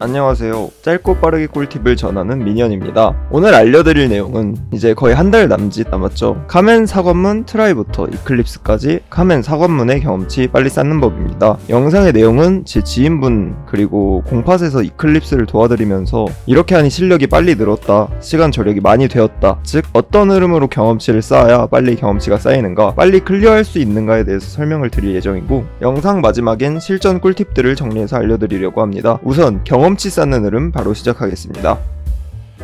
안녕하세요. 짧고 빠르게 꿀팁을 전하는 미니언입니다. 오늘 알려드릴 내용은 이제 거의 한 달 남짓 남았죠. 카멘 사관문 트라이부터 이클립스까지 카멘 사관문의 경험치 빨리 쌓는 법입니다. 영상의 내용은 제 지인분 그리고 공팟에서 이클립스를 도와드리면서 이렇게 하니 실력이 빨리 늘었다. 시간 절약이 많이 되었다. 즉 어떤 흐름으로 경험치를 쌓아야 빨리 경험치가 쌓이는가 빨리 클리어할 수 있는가에 대해서 설명을 드릴 예정이고 영상 마지막엔 실전 꿀팁들을 정리해서 알려드리려고 합니다. 우선 경험 치 쌓는 흐름 바로 시작하겠습니다.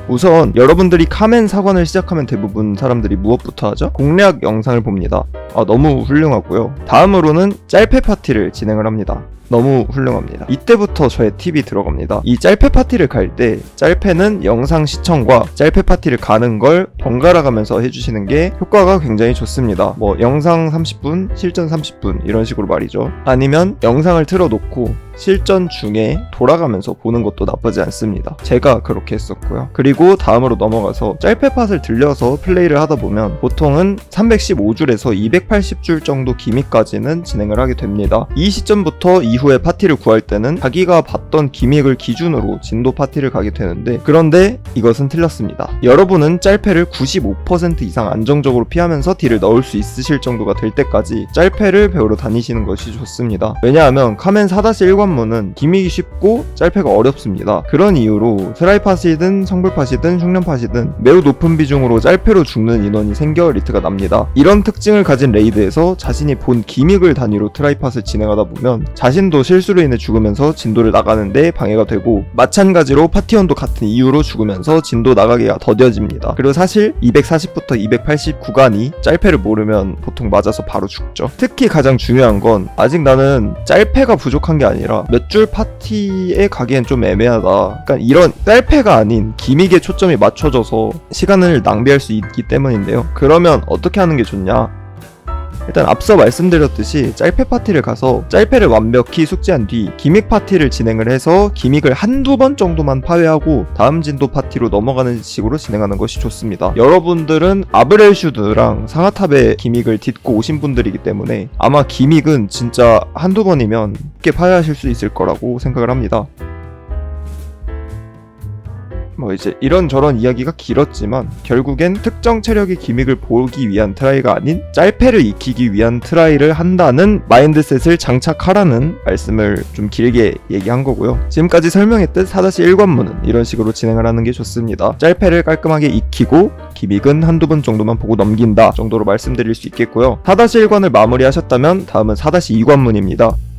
우선 여러분들이 카멘 사관을 시작하면 대부분 사람들이 무엇부터 하죠? 공략 영상을 봅니다. 아, 너무 훌륭하고요. 다음으로는 짤패 파티를 진행을 합니다. 너무 훌륭합니다. 이때부터 저의 팁이 들어갑니다. 이 짤패 파티를 갈 때 짤패는 영상 시청과 짤패 파티를 가는 걸 번갈아 가면서 해주시는 게 효과가 굉장히 좋습니다. 뭐 영상 30분, 실전 30분 이런 식으로 말이죠. 아니면 영상을 틀어놓고 실전 중에 돌아가면서 보는 것도 나쁘지 않습니다. 제가 그렇게 했었고요. 그리고 다음으로 넘어가서 짤패 팟을 들려서 플레이를 하다 보면 보통은 315줄에서 280줄 정도 기믹까지는 진행을 하게 됩니다. 이 시점부터 이후에 파티를 구할 때는 자기가 봤던 기믹을 기준으로 진도 파티를 가게 되는데 그런데 이것은 틀렸습니다. 여러분은 짤패를 95% 이상 안정적으로 피하면서 딜을 넣을 수 있으실 정도가 될 때까지 짤패를 배우러 다니시는 것이 좋습니다. 왜냐하면 카멘 4-1관 문은 기믹이 쉽고 짤패가 어렵습니다. 그런 이유로 트라이팟이든 성불팟이든 흉년팟이든 매우 높은 비중으로 짤패로 죽는 인원이 생겨 리트가 납니다. 이런 특징을 가진 레이드에서 자신이 본 기믹을 단위로 트라이팟을 진행하다 보면 자신도 실수로 인해 죽으면서 진도를 나가는데 방해가 되고 마찬가지로 파티원도 같은 이유로 죽으면서 진도 나가기가 더뎌집니다. 그리고 사실 240부터 280 구간이 짤패를 모르면 보통 맞아서 바로 죽죠. 특히 가장 중요한 건 아직 나는 짤패가 부족한 게 아니라 몇 줄 파티에 가기엔 좀 애매하다. 그러니까 이런 짤패가 아닌 기믹에 초점이 맞춰져서 시간을 낭비할 수 있기 때문인데요. 그러면 어떻게 하는 게 좋냐? 일단 앞서 말씀드렸듯이 짤패 파티를 가서 짤패를 완벽히 숙지한 뒤 기믹 파티를 진행을 해서 기믹을 한두 번 정도만 파괴하고 다음 진도 파티로 넘어가는 식으로 진행하는 것이 좋습니다. 여러분들은 아브렐슈드랑 상하탑의 기믹을 딛고 오신 분들이기 때문에 아마 기믹은 진짜 한두 번이면 쉽게 파괴하실 수 있을 거라고 생각을 합니다. 뭐 이제 이런저런 이야기가 길었지만 결국엔 특정 체력의 기믹을 보기 위한 트라이가 아닌 짤패를 익히기 위한 트라이를 한다는 마인드셋을 장착하라는 말씀을 좀 길게 얘기한 거고요. 지금까지 설명했듯 4-1관문은 이런 식으로 진행을 하는 게 좋습니다. 짤패를 깔끔하게 익히고 기믹은 한두 번 정도만 보고 넘긴다 정도로 말씀드릴 수 있겠고요. 4-1관을 마무리하셨다면 다음은 4-2관문입니다.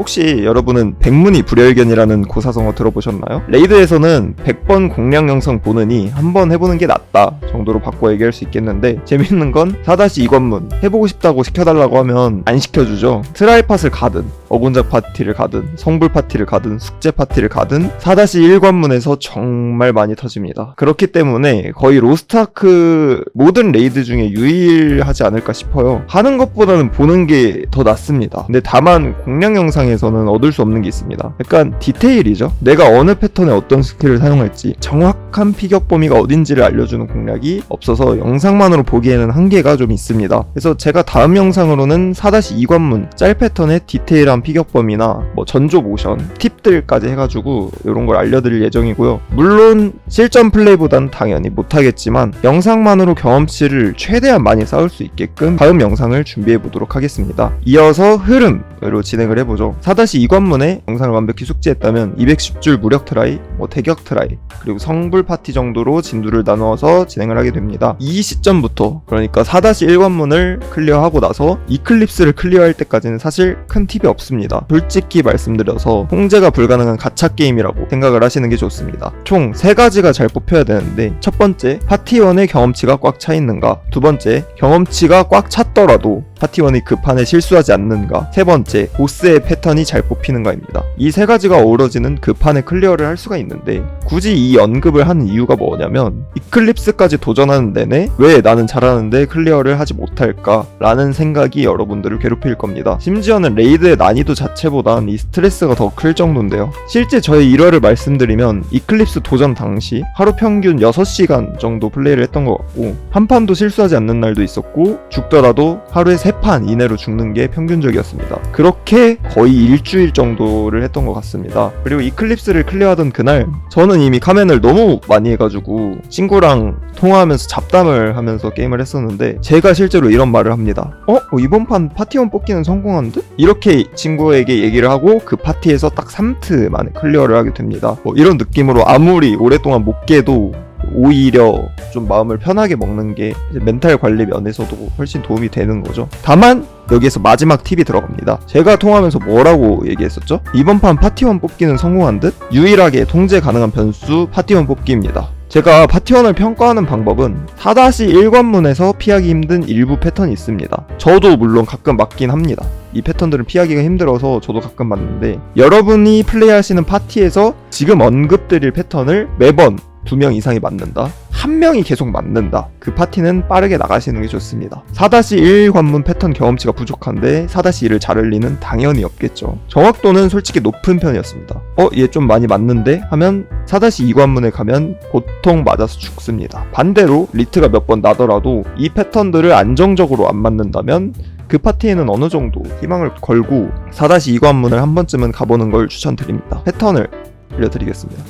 혹시 여러분은 백문이 불여일견이라는 고사성어 들어보셨나요? 레이드에서는 100번 공략 영상 보느니 한 번 해보는 게 낫다 정도로 바꿔 얘기할 수 있겠는데 재밌는 건 4-2 관문 해보고 싶다고 시켜달라고 하면 안 시켜주죠. 트라이팟을 가든 어군작 파티를 가든 성불 파티를 가든 숙제 파티를 가든 4-1관문에서 정말 많이 터집니다. 그렇기 때문에 거의 로스트아크 모든 레이드 중에 유일하지 않을까 싶어요. 하는 것보다는 보는 게 더 낫습니다. 근데 다만 공략 영상에서는 얻을 수 없는 게 있습니다. 약간 디테일이죠. 내가 어느 패턴에 어떤 스킬을 사용할지 정확한 피격 범위가 어딘지를 알려주는 공략이 없어서 영상만으로 보기에는 한계가 좀 있습니다. 그래서 제가 다음 영상으로는 4-2관문 짤 패턴의 디테일 한 피격 범위나 뭐 전조 모션 팁들까지 해가지고 이런 걸 알려드릴 예정이고요. 물론 실전 플레이보단 당연히 못하겠지만 영상만으로 경험치를 최대한 많이 쌓을 수 있게끔 다음 영상을 준비해 보도록 하겠습니다. 이어서 흐름으로 진행을 해보죠. 4-2 관문에 영상을 완벽히 숙지했다면 210줄 무력 트라이, 뭐 대격 트라이, 그리고 성불 파티 정도로 진두를 나누어서 진행을 하게 됩니다. 이 시점부터 그러니까 4-1 관문을 클리어하고 나서 이클립스를 클리어할 때까지는 사실 큰 팁이 없습니다. 솔직히 말씀드려서 통제가 불가능한 가차 게임이라고 생각을 하시는 게 좋습니다. 총세 가지가 잘 뽑혀야 되는데 첫 번째 파티원의 경험치가 꽉 차 있는가 두 번째 경험치가 꽉 찼더라도 파티원이 그 판에 실수하지 않는가 세 번째 보스의 패턴이 잘 뽑히는가입니다. 이 세 가지가 어우러지는 그 판의 클리어를 할 수가 있는 있는데 굳이 이 언급을 하는 이유가 뭐냐면 이클립스까지 도전하는 내내 왜 나는 잘하는데 클리어를 하지 못할까 라는 생각이 여러분들을 괴롭힐 겁니다. 심지어는 레이드의 난이 도 자체보단 이 스트레스가 더 클 정도인데요. 실제 저의 일화를 말씀드리면 이클립스 도전 당시 하루 평균 6시간 정도 플레이를 했던 것 같고 한 판도 실수하지 않는 날도 있었고 죽더라도 하루에 3판 이내로 죽는 게 평균적이었습니다. 그렇게 거의 일주일 정도를 했던 것 같습니다. 그리고 이클립스를 클리어하던 그날 저는 이미 카멘을 너무 많이 해가지고 친구랑 통화하면서 잡담을 하면서 게임을 했었는데 제가 실제로 이런 말을 합니다. 어? 어, 이번 판 파티원 뽑기는 성공한 듯? 이렇게 친구 에게 얘기를 하고 그 파티에서 딱 3트 만에 클리어를 하게 됩니다. 뭐 이런 느낌으로 아무리 오랫동안 못 깨도 오히려 좀 마음을 편하게 먹는 게 멘탈 관리 면에서도 훨씬 도움이 되는 거죠. 다만 여기에서 마지막 팁이 들어갑니다. 제가 통하면서 뭐라고 얘기했었죠? 이번 판 파티원 뽑기는 성공한 듯 유일하게 통제 가능한 변수 파티원 뽑기입니다. 제가 파티원을 평가하는 방법은 4-1관문에서 피하기 힘든 일부 패턴이 있습니다. 저도 물론 가끔 맞긴 합니다. 이 패턴들은 피하기가 힘들어서 저도 가끔 맞는데 여러분이 플레이하시는 파티에서 지금 언급드릴 패턴을 매번 두 명 이상이 맞는다. 한 명이 계속 맞는다. 그 파티는 빠르게 나가시는 게 좋습니다. 4-1 관문 패턴 경험치가 부족한데 4-1을 잘 흘리는 당연히 없겠죠. 정확도는 솔직히 높은 편이었습니다. 어, 얘 좀 많이 맞는데? 하면 4-2 관문에 가면 보통 맞아서 죽습니다. 반대로 리트가 몇 번 나더라도 이 패턴들을 안정적으로 안 맞는다면 그 파티에는 어느 정도 희망을 걸고 4-2 관문을 한 번쯤은 가보는 걸 추천드립니다. 패턴을 알려드리겠습니다.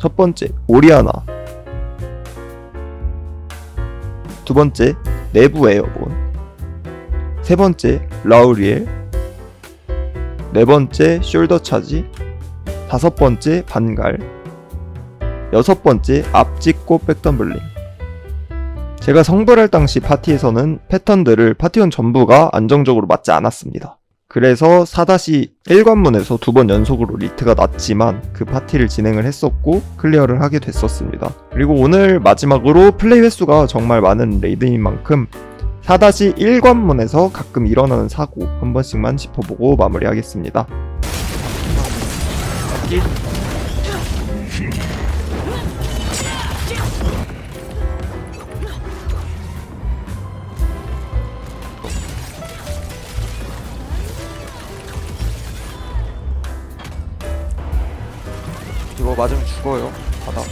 첫 번째, 오리아나. 두 번째, 내부 에어본. 세 번째, 라우리엘. 네 번째, 숄더 차지. 다섯 번째, 반갈. 여섯 번째, 앞찍고 백덤블링. 제가 성불할 당시 파티에서는 패턴들을 파티원 전부가 안정적으로 맞지 않았습니다. 그래서 4-1관문에서 두 번 연속으로 리트가 났지만 그 파티를 진행을 했었고 클리어를 하게 됐었습니다. 그리고 오늘 마지막으로 플레이 횟수가 정말 많은 레이드인 만큼 4-1관문에서 가끔 일어나는 사고 한 번씩만 짚어보고 마무리하겠습니다. 이거 맞으면 죽어요. 바닥.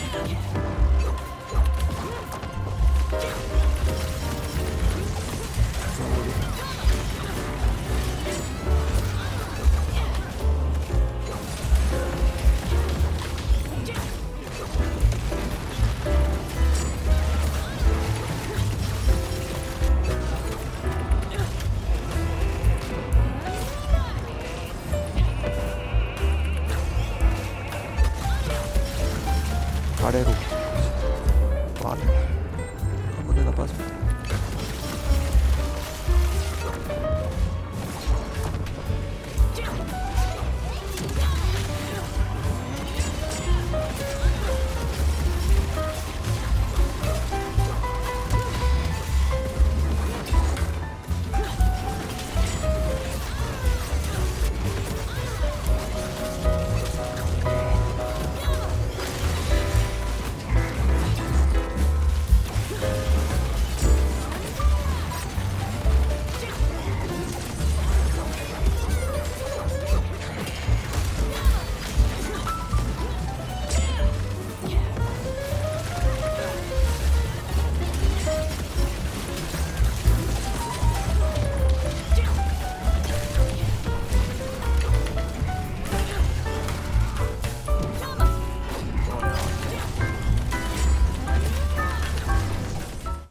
아래로. 아래. 한 번에다 빠져.